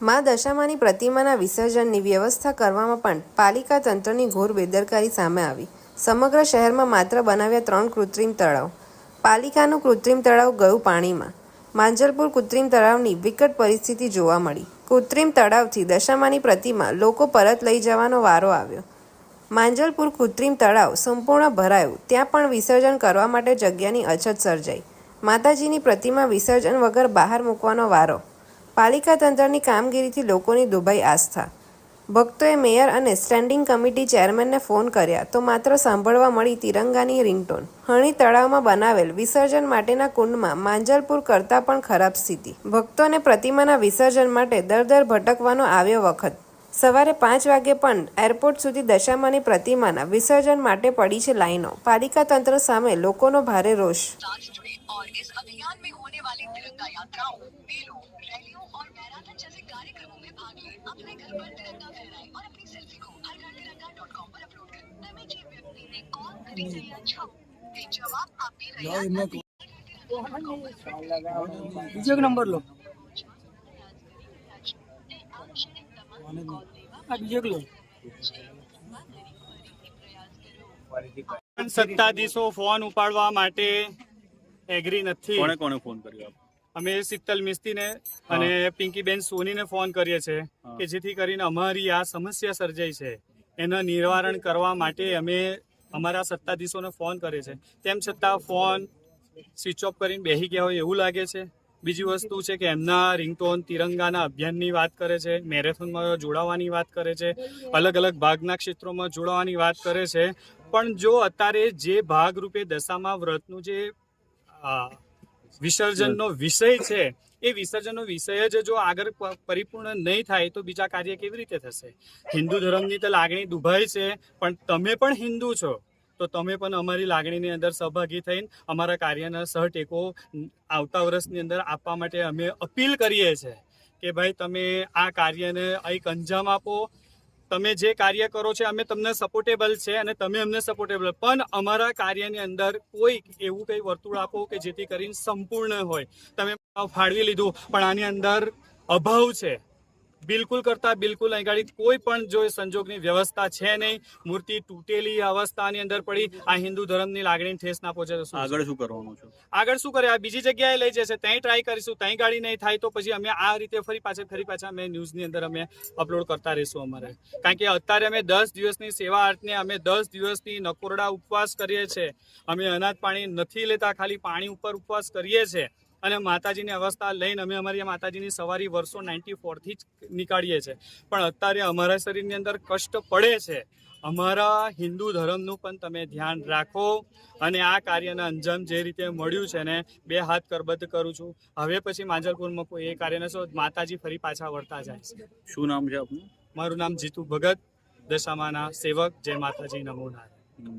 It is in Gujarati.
મા દશામાની પ્રતિમાના વિસર્જનની વ્યવસ્થા કરવામાં પણ પાલિકા તંત્રની ઘોર બેદરકારી સામે આવી. સમગ્ર શહેરમાં માત્ર બનાવ્યા ત્રણ કૃત્રિમ તળાવ. પાલિકાનું કૃત્રિમ તળાવ ગયું પાણીમાં. માંજલપુર કૃત્રિમ તળાવની વિકટ પરિસ્થિતિ જોવા મળી. કૃત્રિમ તળાવથી દશામાની પ્રતિમા લોકો પરત લઈ જવાનો વારો આવ્યો. માંજલપુર કૃત્રિમ તળાવ સંપૂર્ણ ભરાયું, ત્યાં પણ વિસર્જન કરવા માટે જગ્યાની અછત સર્જાઈ. માતાજીની પ્રતિમા વિસર્જન વગર બહાર મૂકવાનો વારો પાલિકા તંત્રની કામગીરીથી લોકોની દુબઈ આસ્થા. ભક્તોએ મેયર અને સ્ટેન્ડિંગ કમિટી ચેરમેનને ફોન કર્યા તો માત્ર સાંભળવા મળી તિરંગાની રિંગટોન. હણી તળાવમાં બનાવેલ વિસર્જન માટેના કુંડમાં માંજલપુર કરતાં પણ ખરાબ સ્થિતિ. ભક્તોને પ્રતિમાના વિસર્જન માટે દર દર ભટકવાનો આવ્યો વખત. સવારે પાંચ વાગે પણ એરપોર્ટ સુધી દશામાની પ્રતિમાના વિસર્જન માટે પડી છે લાઈનો. પાલિકા તંત્ર સામે લોકોનો ભારે રોષ. જવાબ આપી રહ્યા નથી. નંબર લો. સત્તાધીશો ફોન ઉપાડવા માટે એગ્રી નથી. કોણે કોણે ફોન કર્યો? અમે શીતલ મિસ્તીને અને પિંકીબેન સોનીને ફોન કરીએ છીએ કે જેથી કરીને અમારી આ સમસ્યા સર્જાઈ છે. એના નિવારણ કરવા માટે અમે અમારા સત્તાધીશોને ફોન કરે છે તેમ છતાં ફોન સ્વિચ ઓફ કરીને બેસી ગયા હોય એવું લાગે છે. બીજી વસ્તુ છે કે એમના રિંગટોન તિરંગાના અભિયાનની વાત કરે છે, મેરેથોનમાં જોડાવાની વાત કરે છે અલગ અલગ ભાગના ક્ષેત્રોમાં જોડાવાની વાત કરે છે. પણ જો અત્યારે જે ભાગરૂપે દશામાં વ્રતનું જે વિસર્જનનો વિષય છે, એ વિસર્જનનો વિષય જ જો આગળ પરિપૂર્ણ નહીં થાય તો બીજા કાર્ય કેવી રીતે થશે? હિન્દુ ધર્મની તો લાગણી દુભાઈ છે, પણ તમે પણ હિન્દુ છો. તો તમે પણ અમારી લાગણીની અંદર સહભાગી થઈને અમારા કાર્યના સહટેકો આવતા વર્ષની અંદર આપવા માટે અમે અપીલ કરીએ છીએ કે ભાઈ તમે આ કાર્યને એક અંજામ આપો. તમે જે કાર્ય કરો છો અમે તમને સપોર્ટેબલ છે અને તમે અમને સપોર્ટેબલ પણ અમારા કાર્યની અંદર કોઈ એવું કંઈ વર્તુળ આપો કે જેથી કરીને સંપૂર્ણ હોય. તમે ફાળવી લીધું, પણ આની અંદર અભાવ છે. બિલકુલ કરતા બિલકુલ અહીં ગાડી કોઈ પણ જો સંજોગની વ્યવસ્થા છે નહીં મૂર્તિ તૂટેલી અવસ્થાની અંદર પડી આ હિન્દુ ધર્મની લાગણી ઠેસ ના પહોંચે તો આગળ શું કરવાનું છે? આગળ શું કરે આ બીજી જગ્યાએ લઈ જશે ત્યાં ટ્રાય કરીશું ત્યાં ગાડી નહીં થાય તો પછી અમે આ રીતે ફરી પાછા ફરી પાછા અમે ન્યૂઝની અંદર અમે અપલોડ કરતા રહીશું અમારે. કારણ કે અત્યારે અમે દસ દિવસની સેવા આર્ટને અમે દસ દિવસની નકોરડા ઉપવાસ કરીએ છીએ. અમે અનાજ પાણી નથી લેતા ખાલી પાણી ઉપર ઉપવાસ કરીએ છીએ. અને માતાજીની અવસ્થા લઈને અમે અમારી માતાજીની સવારી વર્ષો નાઇન્ટી ફોરથી જ નીકાળીએ છીએ. પણ અત્યારે અમારા શરીરની અંદર કષ્ટ પડે છે. અમારા હિન્દુ ધર્મનું પણ તમે ધ્યાન રાખો. અને આ કાર્યના અંજામ જે રીતે મળ્યું છે ને બે હાથ કરબદ્ધ કરું છું. હવે પછી માંજલપુરમાં કોઈ એ કાર્ય નશો માતાજી ફરી પાછા વળતા જાય છે. શું નામ છે આપનું? મારું નામ જીતુ ભગત દશામાના સેવક જય માતાજી નમો નારાયણ.